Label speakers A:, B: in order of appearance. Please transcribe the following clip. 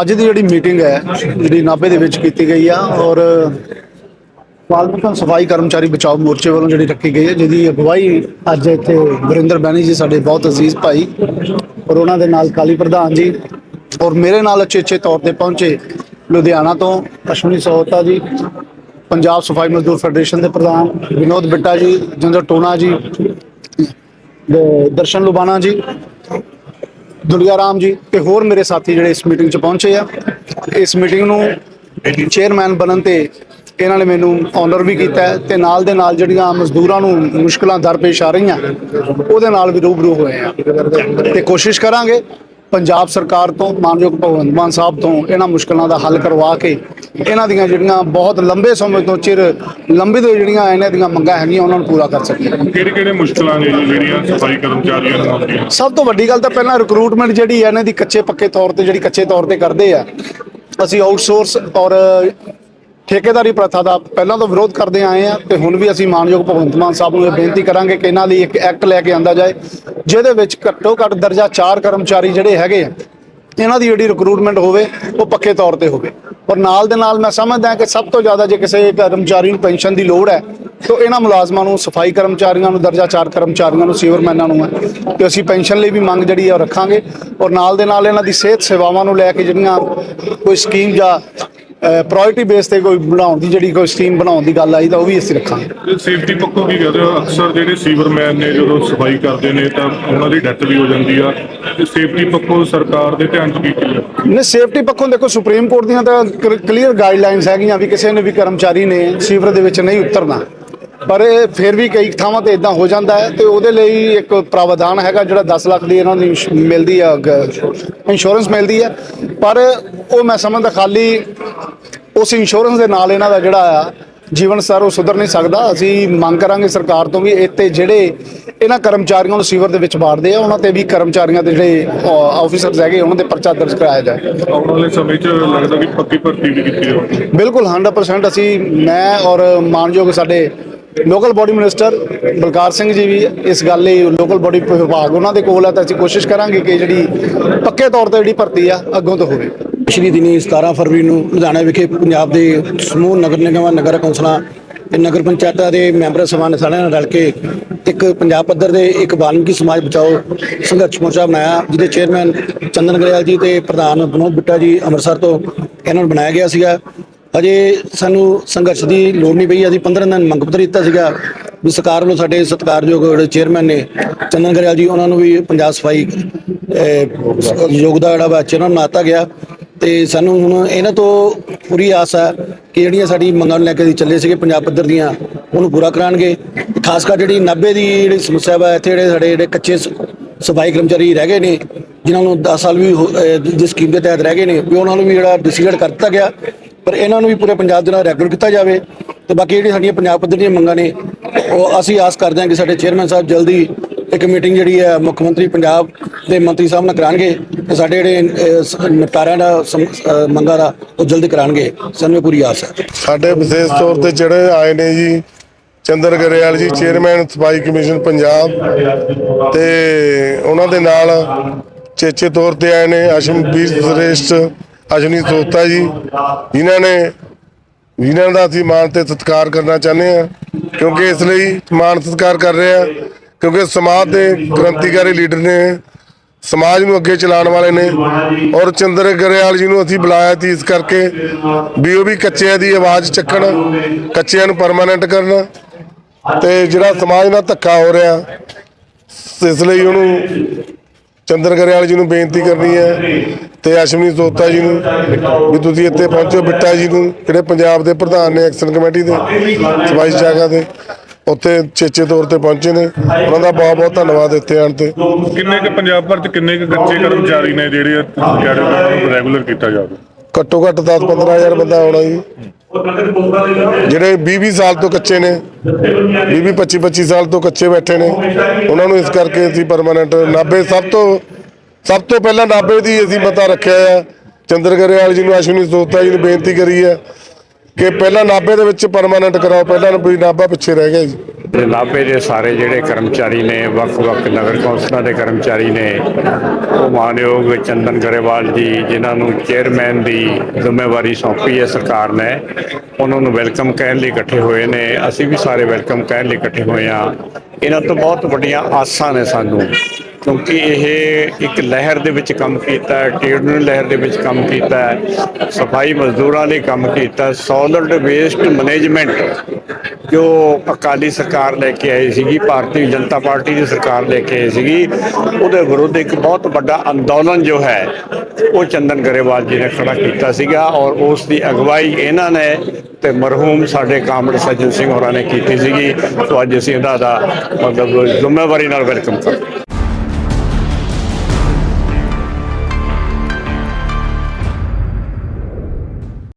A: ਅੱਜ ਦੀ ਜਿਹੜੀ ਮੀਟਿੰਗ ਹੈ, ਜਿਹੜੀ ਨਾਭੇ ਦੇ ਵਿੱਚ ਕੀਤੀ ਗਈ ਆ ਔਰ ਵਾਲਮੀਕ ਸਫ਼ਾਈ ਕਰਮਚਾਰੀ ਬਚਾਓ ਮੋਰਚੇ ਵੱਲੋਂ ਜਿਹੜੀ ਰੱਖੀ ਗਈ ਹੈ, ਜਿਹਦੀ ਅਗਵਾਈ ਅੱਜ ਇੱਥੇ ਵਰਿੰਦਰ ਬੈਣੀ ਜੀ, ਸਾਡੇ ਬਹੁਤ ਅਜ਼ੀਜ਼ ਭਾਈ ਔਰ ਉਹਨਾਂ ਦੇ ਨਾਲ ਕਾਲੀ ਪ੍ਰਧਾਨ ਜੀ ਔਰ ਮੇਰੇ ਨਾਲ ਅੱਛੇ ਅੱਛੇ ਤੌਰ ਤੇ ਪਹੁੰਚੇ ਲੁਧਿਆਣਾ ਤੋਂ ਅਸ਼ਵਨੀ ਸੋਹਤਾ ਜੀ, ਪੰਜਾਬ ਸਫ਼ਾਈ ਮਜ਼ਦੂਰ ਫੈਡਰੇਸ਼ਨ ਦੇ ਪ੍ਰਧਾਨ ਵਿਨੋਦ ਬਿੱਟਾ ਜੀ ਜਿੰਦਰ ਟੋਨਾ ਜੀ ਦਰਸ਼ਨ ਲੁਬਾਣਾ ਜੀ ਦੁਲੀਆ ਰਾਮ ਜੀ ਤੇ ਹੋਰ ਮੇਰੇ ਸਾਥੀ ਜਿਹੜੇ ਇਸ ਮੀਟਿੰਗ 'ਚ ਪਹੁੰਚੇ ਆ। ਇਸ ਮੀਟਿੰਗ ਨੂੰ ਚੇਅਰਮੈਨ ਬਣਨ ਤੇ ਇਹਨਾਂ ਨੇ ਮੈਨੂੰ ਆਨਰ ਵੀ ਕੀਤਾ ਹੈ ਤੇ ਨਾਲ ਦੇ ਨਾਲ ਜਿਹੜੀਆਂ ਮਜ਼ਦੂਰਾਂ ਨੂੰ ਮੁਸ਼ਕਲਾਂ ਦਰਪੇਸ਼ ਆ ਰਹੀਆਂ, ਉਹਦੇ ਨਾਲ ਵੀ ਰੂਬਰੂ ਹੋਏ ਆ। ਤੇ ਕੋਸ਼ਿਸ਼ ਕਰਾਂਗੇ ਪੰਜਾਬ ਸਰਕਾਰ ਤੋਂ ਮਾਨਯੋਗ ਭਗਵੰਤ ਮਾਨ ਸਾਹਿਬ ਤੋਂ ਇਹਨਾਂ ਮੁਸ਼ਕਲਾਂ ਦਾ ਹੱਲ ਕਰਵਾ ਕੇ ਇਹਨਾਂ ਦੀਆਂ ਜਿਹੜੀਆਂ ਬਹੁਤ ਲੰਬੇ ਸਮੇਂ ਤੋਂ ਚਿਰ ਲੰਬਿਤ ਜਿਹੜੀਆਂ ਇਹਨਾਂ ਦੀਆਂ ਮੰਗਾਂ ਹੈਗੀਆਂ ਉਹਨਾਂ ਨੂੰ ਪੂਰਾ ਕਰ ਸਕੀਏ।
B: ਕਿਹੜੇ ਕਿਹੜੇ ਮੁਸ਼ਕਲਾਂ ਨੇ ਜਿਹੜੀਆਂ ਸਫ਼ਾਈ ਕਰਮਚਾਰੀਆਂ ਨੂੰ ਆਉਂਦੀਆਂ?
A: ਸਭ ਤੋਂ ਵੱਡੀ ਗੱਲ ਤਾਂ ਪਹਿਲਾਂ ਰਿਕਰੂਟਮੈਂਟ ਜਿਹੜੀ ਹੈ ਇਹਨਾਂ ਦੀ ਕੱਚੇ ਪੱਕੇ ਤੌਰ ਤੇ ਜਿਹੜੀ ਕੱਚੇ ਤੌਰ ਤੇ ਕਰਦੇ ਆ ਅਸੀਂ ਆਊਟਸੋਰਸ ਔਰ ਠੇਕੇਦਾਰੀ ਪ੍ਰਥਾ ਦਾ ਪਹਿਲਾਂ ਤੋਂ ਵਿਰੋਧ ਕਰਦੇ ਆਏ ਆ ਤੇ ਹੁਣ ਵੀ ਅਸੀਂ ਮਾਨਯੋਗ ਭਗਵੰਤ ਮਾਨ ਸਾਹਿਬ ਨੂੰ ਇਹ ਬੇਨਤੀ ਕਰਾਂਗੇ ਕਿ ਇਹਨਾਂ ਲਈ ਇੱਕ ਐਕਟ ਲੈ ਕੇ ਆਂਦਾ ਜਾਏ, ਜਿਹਦੇ ਵਿੱਚ ਘੱਟੋ ਘੱਟ ਦਰਜਾ 4 ਕਰਮਚਾਰੀ ਜਿਹੜੇ ਹੈਗੇ ਆ, ਇਹਨਾਂ ਦੀ ਜਿਹੜੀ ਰਿਕਰੂਟਮੈਂਟ ਹੋਵੇ, ਉਹ ਪੱਕੇ ਤੌਰ ਤੇ ਹੋਵੇ। ਔਰ ਨਾਲ ਦੇ ਨਾਲ ਮੈਂ ਸਮਝਦਾ ਕਿ ਸਭ ਤੋਂ ਜ਼ਿਆਦਾ ਜੇ ਕਿਸੇ ਕਰਮਚਾਰੀ ਨੂੰ ਪੈਨਸ਼ਨ ਦੀ ਲੋੜ ਹੈ, ਤਾਂ ਇਹਨਾਂ ਮੁਲਾਜ਼ਮਾਂ ਨੂੰ, ਸਫ਼ਾਈ ਕਰਮਚਾਰੀਆਂ ਨੂੰ, ਦਰਜਾ 4 ਕਰਮਚਾਰੀਆਂ ਨੂੰ, ਸੀਵਰਮੈਨਾਂ ਨੂੰ ਹੈ ਕਿ ਅਸੀਂ ਪੈਨਸ਼ਨ ਲਈ ਵੀ ਮੰਗ ਜਿਹੜੀ ਹੈ ਉਹ ਰੱਖਾਂਗੇ। ਔਰ ਨਾਲ ਦੇ ਨਾਲ ਇਹਨਾਂ ਦੀ ਸਿਹਤ ਸੇਵਾਵਾਂ ਨੂੰ ਲੈ ਕੇ ਜਿਹੜੀਆਂ ਕੋਈ ਸਕੀਮ ਜਾਂ ਪ੍ਰਾਇੋਰਟੀ ਬੇਸ ਤੇ ਕੋਈ ਬਣਾਉਣ ਦੀ ਜਿਹੜੀ ਕੋਈ ਸਕੀਮ ਬਣਾਉਣ ਦੀ ਗੱਲ ਆਈ ਤਾਂ ਉਹ ਵੀ ਅਸੀਂ ਰੱਖਾਂਗੇ।
B: ਸੇਫਟੀ ਪੱਖੋਂ ਕੀ ਕਹਦੇ ਹੋ? ਅਕਸਰ ਜਿਹੜੇ ਸੀਵਰਮੈਨ ਨੇ ਜਦੋਂ ਸਫ਼ਾਈ ਕਰਦੇ ਨੇ ਤਾਂ ਉਹਨਾਂ ਦੀ ਡੈਥ ਵੀ ਹੋ ਜਾਂਦੀ ਆ। ਤੇ ਸੇਫਟੀ ਪੱਖੋਂ ਸਰਕਾਰ ਦੇ ਧਿਆਨ ਚ ਕੀ ਕੀ
A: ਨੇ ਸੇਫਟੀ ਪੱਖੋਂ ਦੇਖੋ ਸੁਪਰੀਮ ਕੋਰਟ ਦੀਆਂ ਤਾਂ ਕਲੀਅਰ ਗਾਈਡਲਾਈਨਸ ਹੈਗੀਆਂ ਵੀ ਕਿਸੇ ਨੇ ਵੀ ਕਰਮਚਾਰੀ ਨੇ ਸੀਵਰ ਦੇ ਵਿੱਚ ਨਹੀਂ ਉਤਰਨਾ। ਪਰ ਇਹ ਫਿਰ ਵੀ ਕਈ ਥਾਵਾਂ ਤੇ ਇਦਾਂ ਹੋ ਜਾਂਦਾ ਹੈ ਤੇ ਉਹਦੇ ਲਈ ਇੱਕ ਪ੍ਰਾਵਧਾਨ ਹੈਗਾ ਜਿਹੜਾ 10 ਲੱਖ ਦੀ ਇਹਨਾਂ ਨੂੰ ਮਿਲਦੀ ਆ ਇੰਸ਼ੋਰੈਂਸ ਮਿਲਦੀ ਹੈ। ਪਰ ਉਹ ਮੈਂ ਸਮਝਦਾ ਖਾਲੀ ਉਸ ਇੰਸ਼ੋਰੈਂਸ ਦੇ ਨਾਲ ਇਹਨਾਂ ਦਾ ਜਿਹੜਾ ਆ ਜੀਵਨ ਸਰ ਉਹ ਸੁਧਰ ਨਹੀਂ ਸਕਦਾ। ਅਸੀਂ ਮੰਗ ਕਰਾਂਗੇ ਸਰਕਾਰ ਤੋਂ ਵੀ ਇੱਥੇ ਜਿਹੜੇ ਇਹਨਾਂ ਕਰਮਚਾਰੀਆਂ ਨੂੰ ਸੀਵਰ ਦੇ ਵਿੱਚ ਵਾੜਦੇ ਆ ਉਹਨਾਂ ਤੇ ਵੀ ਕਰਮਚਾਰੀਆਂ ਦੇ ਜਿਹੜੇ ਆਫੀਸਰਸ ਹੈਗੇ ਉਹਨਾਂ ਦੇ ਪਰਚਾ ਦਰਜ ਕਰਾਇਆ ਜਾਏ।
B: ਆਉਣ ਵਾਲੇ ਸਮੇਂ 'ਚ ਲੱਗਦਾ ਕਿ ਪੱਕੀ ਭਰਤੀ ਵੀ ਕੀਤੀ ਜਾਊਗੀ।
A: ਬਿਲਕੁਲ 100% ਅਸੀਂ ਮੈਂ ਔਰ ਮਾਨਯੋਗ ਸਾਡੇ local body minister Balkar Singh ji ਵੀ ਇਸ ਗੱਲ ਲਈ ਲੋਕਲ ਬੋਡੀ ਵਿਭਾਗ ਉਹਨਾਂ ਦੇ ਕੋਲ ਹੈ ਤਾਂ ਅਸੀਂ ਕੋਸ਼ਿਸ਼ ਕਰਾਂਗੇ ਕਿ ਜਿਹੜੀ ਪੱਕੇ ਤੌਰ ਤੇ ਜਿਹੜੀ ਭਰਤੀ ਆ, ਅੱਗੋਂ ਤੋਂ ਹੋਵੇ।
C: ਪਿਛਲੀ ਦਿਨੀ 17 ਫਰਵਰੀ ਨੂੰ ਲੁਧਿਆਣਾ ਵਿਖੇ ਪੰਜਾਬ ਦੇ ਸਮੂਹ ਨਗਰ ਨਿਗਮਾਂ, ਨਗਰ ਕੌਂਸਲਾਂ ਤੇ ਨਗਰ ਪੰਚਾਇਤਾਂ ਦੇ ਮੈਂਬਰ ਸਭਾ ਸਾਰਿਆਂ ਨਾਲ ਰਲ ਕੇ ਇੱਕ ਪੰਜਾਬ ਪੱਧਰ ਦੇ ਇੱਕ ਵਾਲਮੀਕੀ ਸਮਾਜ ਬਚਾਓ ਸੰਘਰਸ਼ ਮੋਰਚਾ ਬਣਾਇਆ, ਜਿਹਦੇ ਚੇਅਰਮੈਨ ਚੰਦਨ ਗਰੇਵਾਲ ਜੀ ਤੇ ਪ੍ਰਧਾਨ ਵਿਨੋਦ ਬਿੱਟਾ ਜੀ ਅੰਮ੍ਰਿਤਸਰ ਤੋਂ ਇਹਨਾਂ ਨੂੰ ਬਣਾਇਆ ਗਿਆ ਸੀਗਾ। ਅਜੇ ਸਾਨੂੰ ਸੰਘਰਸ਼ ਦੀ ਲੋੜ ਨਹੀਂ ਪਈ। ਅਸੀਂ 15 ਦਿਨ ਮੰਗ ਪੱਤਰ ਦਿੱਤਾ ਸੀਗਾ ਵੀ ਸਰਕਾਰ ਵੱਲੋਂ ਸਾਡੇ ਸਤਿਕਾਰਯੋਗ ਜਿਹੜੇ ਚੇਅਰਮੈਨ ਨੇ ਚੰਦਨ ਗਰੇਵਾਲ ਜੀ ਉਹਨਾਂ ਨੂੰ ਵੀ ਪੰਜਾਬ ਸਫ਼ਾਈ ਅਹ, ਯੋਗ ਦਾ ਜਿਹੜਾ ਵਾ ਚੇਅਰਮੈਨ ਬਣਾਤਾ ਗਿਆ। ਤੇ ਸਾਨੂੰ ਹੁਣ ਇਹਨਾਂ ਤੋਂ ਪੂਰੀ ਆਸ ਹੈ ਕਿ ਜਿਹੜੀਆਂ ਸਾਡੀ ਮੰਗਾਂ ਨੂੰ ਲੈ ਕੇ ਚੱਲੇ ਸੀਗੇ ਪੰਜਾਬ ਪੱਧਰ ਦੀਆਂ ਉਹਨੂੰ ਪੂਰਾ ਕਰਾਣਗੇ ਖਾਸ ਕਰ ਜਿਹੜੀ 90 ਦੀ ਜਿਹੜੀ ਸਮੱਸਿਆ ਵਾ ਇੱਥੇ ਜਿਹੜੇ ਸਾਡੇ ਜਿਹੜੇ ਕੱਚੇ ਸਫ਼ਾਈ ਕਰਮਚਾਰੀ ਰਹਿ ਗਏ ਨੇ ਜਿਨ੍ਹਾਂ ਨੂੰ 10 ਸਾਲ ਵੀ ਜਿਸ ਸਕੀਮ ਦੇ ਤਹਿਤ ਰਹਿ ਗਏ ਨੇ ਵੀ ਉਹਨਾਂ ਨੂੰ ਵੀ ਜਿਹੜਾ ਡਿਸੀਜਨ ਕਰ ਦਿੱਤਾ ਗਿਆ। ਪਰ ਇਹਨਾਂ ਨੂੰ ਵੀ ਪੂਰੇ ਪੰਜਾਬ ਦੇ ਨਾਲ ਰੈਗੂਲਰ ਕੀਤਾ ਜਾਵੇ ਤੇ ਬਾਕੀ ਜਿਹੜੀਆਂ ਸਾਡੀਆਂ ਪੰਜਾਬ ਪੱਧਰ ਦੀਆਂ ਮੰਗਾਂ ਨੇ ਉਹ ਅਸੀਂ ਆਸ ਕਰਦੇ ਹਾਂ ਕਿ ਸਾਡੇ ਚੇਅਰਮੈਨ ਸਾਹਿਬ ਜਲਦੀ ਇੱਕ ਮੀਟਿੰਗ ਜਿਹੜੀ ਹੈ ਮੁੱਖ ਮੰਤਰੀ ਪੰਜਾਬ ਦੇ ਮੰਤਰੀ ਸਾਹਿਬ ਨਾਲ ਕਰਾਣਗੇ ਤੇ ਸਾਡੇ ਜਿਹੜੇ ਅਹ, ਨਿਪਟਾਰਿਆਂ ਦਾ ਮੰਗਾਂ ਦਾ ਉਹ ਜਲਦੀ ਕਰਾਣਗੇ ਸਾਨੂੰ ਇਹ ਪੂਰੀ ਆਸ ਹੈ।
D: ਸਾਡੇ ਵਿਸ਼ੇਸ਼ ਤੌਰ ਤੇ ਜਿਹੜੇ ਆਏ ਨੇ ਜੀ ਚੰਦਰ ਗਰੇਵਾਲ ਜੀ ਚੇਅਰਮੈਨ ਸਫ਼ਾਈ ਕਮਿਸ਼ਨ ਪੰਜਾਬ ਤੇ ਉਹਨਾਂ ਦੇ ਨਾਲ ਚੇਚੇ ਤੌਰ ਤੇ ਆਏ ਨੇ ਅਸ਼ਮਵੀਰ ਸ੍ਰੇਸ਼ਟ ਅਸ਼ਵਨੀ ਸੋਤਾ ਜੀ, ਜਿਨ੍ਹਾਂ ਨੇ, ਜਿਨ੍ਹਾਂ ਦਾ ਅਸੀਂ ਮਾਣ ਤੇ ਸਤਿਕਾਰ ਕਰਨਾ ਚਾਹੁੰਦੇ ਆ ਕਿਉਂਕਿ ਇਸ ਲਈ ਮਾਣ ਸਤਿਕਾਰ ਕਰ ਰਹੇ ਆ ਕਿਉਂਕਿ ਸਮਾਜ ਦੇ ਕ੍ਰਾਂਤੀਕਾਰੀ ਲੀਡਰ ਨੇ, ਸਮਾਜ ਨੂੰ ਅੱਗੇ ਚਲਾਉਣ ਵਾਲੇ ਨੇ ਔਰ ਚੰਦਰ ਗਰੇਵਾਲ ਜੀ ਨੂੰ ਅਸੀਂ ਬੁਲਾਇਆ ਸੀ ਇਸ ਕਰਕੇ ਵੀ ਉਹ ਵੀ ਕੱਚਿਆਂ ਦੀ ਆਵਾਜ਼ ਚੱਕਣ, ਕੱਚਿਆਂ ਨੂੰ ਪਰਮਾਨੈਂਟ ਕਰਨ ਤੇ ਜਿਹੜਾ ਸਮਾਜ ਨਾਲ ਧੱਕਾ ਹੋ ਰਿਹਾ, ਇਸ ਲਈ ਉਹਨੂੰ ਚੰਦਰ ਗਰੇਵਾਲ ਜੀ ਨੂੰ ਬੇਨਤੀ ਕਰਨੀ ਹੈ ਤੇ ਅਸ਼ਵਨੀ ਸੋਤਾ ਜੀ ਨੂੰ ਵੀ ਤੁਸੀਂ ਇੱਥੇ ਪਹੁੰਚੋ, ਬਿੱਟਾ ਜੀ ਨੂੰ, ਜਿਹੜੇ ਪੰਜਾਬ ਦੇ ਪ੍ਰਧਾਨ ਨੇ ਐਕਸ਼ਨ ਕਮੇਟੀ ਦੇ ਸਫ਼ਾਈ ਜਾਗਾ ਦੇ, ਉੱਥੇ ਚੇਚੇ ਤੌਰ ਤੇ ਪਹੁੰਚੇ ਨੇ। ਉਹਨਾਂ ਦਾ ਬਹੁਤ ਬਹੁਤ ਧੰਨਵਾਦ ਇੱਥੇ ਆਉਣ ਤੇ।
B: ਕਿੰਨੇ ਕੁ ਪੰਜਾਬ ਭਰ 'ਚ ਕਿੰਨੇ ਕੁ ਕੱਚੇ ਕਰਮਚਾਰੀ ਨੇ ਜਿਹੜੇ ਰੈਗੂਲਰ ਕੀਤਾ ਜਾਵੇ?
D: ਘੱਟੋ ਘੱਟ 10 15000 ਬੰਦਾ ਆਉਣਾ ਜੀ। ਜਿਹੜੇ 20 20 ਸਾਲ ਤੋਂ ਕੱਚੇ ਨੇ 20 20 25 25 ਸਾਲ ਤੋਂ ਕੱਚੇ ਬੈਠੇ ਨੇ, ਉਹਨਾਂ ਨੂੰ ਇਸ ਕਰਕੇ ਅਸੀਂ ਪਰਮਾਨੈਂਟ ਨਾਭੇ ਸਭ ਤੋਂ ਸਭ ਤੋਂ ਪਹਿਲਾਂ ਨਾਭੇ ਦੀ ਅਸੀਂ ਮਤਾ ਰੱਖਿਆ ਆ। ਚੰਦਰ ਗਰੇਵਾਲ ਜੀ ਨੂੰ ਅਸ਼ਵਨੀ ਸੋਤਾ ਜੀ ਨੂੰ ਬੇਨਤੀ ਕਰੀ ਹੈ ਕਿ ਪਹਿਲਾਂ ਨਾਭੇ ਦੇ ਵਿੱਚ ਪਰਮਾਨੈਂਟ ਕਰਾਓ, ਪਹਿਲਾਂ ਵੀ ਨਾਭਾ ਪਿੱਛੇ ਰਹਿ ਗਿਆ ਜੀ।
E: ਤੇ ਨਾਭੇ ਦੇ ਸਾਰੇ ਜਿਹੜੇ ਕਰਮਚਾਰੀ ਨੇ ਵੱਖ-ਵੱਖ ਨਗਰ ਕੌਂਸਲਾਂ ਦੇ ਕਰਮਚਾਰੀ ਨੇ, ਉਹ ਮਾਨਯੋਗ ਚੰਦਨ ਗਰੇਵਾਲ ਜੀ, ਜਿਨ੍ਹਾਂ ਨੂੰ ਚੇਅਰਮੈਨ ਦੀ ਜ਼ਿੰਮੇਵਾਰੀ ਸੌਂਪੀ ਹੈ ਸਰਕਾਰ ਨੇ, ਉਹਨਾਂ ਨੂੰ ਵੈਲਕਮ ਕਹਿਣ ਲਈ ਇਕੱਠੇ ਹੋਏ ਨੇ, ਅਸੀਂ ਵੀ ਸਾਰੇ ਵੈਲਕਮ ਕਹਿਣ ਲਈ ਇਕੱਠੇ ਹੋਏ ਹਾਂ। ਇਹਨਾਂ ਤੋਂ ਬਹੁਤ ਵੱਡੀਆਂ ਆਸਾਂ ਨੇ ਸਾਨੂੰ। ਕਿਉਂਕਿ ਇਹ ਇੱਕ ਲਹਿਰ ਦੇ ਵਿੱਚ ਕੰਮ ਕੀਤਾ ਹੈ ਟ੍ਰੇਡ ਲਹਿਰ ਦੇ ਵਿੱਚ ਕੰਮ ਕੀਤਾ ਸਫ਼ਾਈ ਮਜ਼ਦੂਰਾਂ ਲਈ ਕੰਮ ਕੀਤਾ ਸੋਲਿਡ ਵੇਸਟ ਮੈਨੇਜਮੈਂਟ ਜੋ ਅਕਾਲੀ ਸਰਕਾਰ ਲੈ ਕੇ ਆਈ ਸੀਗੀ, ਭਾਰਤੀ ਜਨਤਾ ਪਾਰਟੀ ਦੀ ਸਰਕਾਰ ਲੈ ਕੇ ਆਈ ਸੀਗੀ, ਉਹਦੇ ਵਿਰੁੱਧ ਇੱਕ ਬਹੁਤ ਵੱਡਾ ਅੰਦੋਲਨ ਜੋ ਹੈ, ਉਹ ਚੰਦਨ ਗਰੇਵਾਲ ਜੀ ਨੇ ਖੜਾ ਕੀਤਾ ਸੀਗਾ ਔਰ ਉਸ ਦੀ ਅਗਵਾਈ ਇਹਨਾਂ ਨੇ ਤੇ ਮਰਹੂਮ ਸਾਡੇ ਕਾਮੜ ਸੱਜਣ ਸਿੰਘ ਹੋਰਾਂ ਨੇ ਕੀਤੀ ਸੀਗੀ ਸੋ ਅੱਜ ਅਸੀਂ ਇਹਨਾਂ ਦਾ ਮਤਲਬ ਜ਼ਿੰਮੇਵਾਰੀ ਨਾਲ ਵੈਲਕਮ ਕਰਦੇ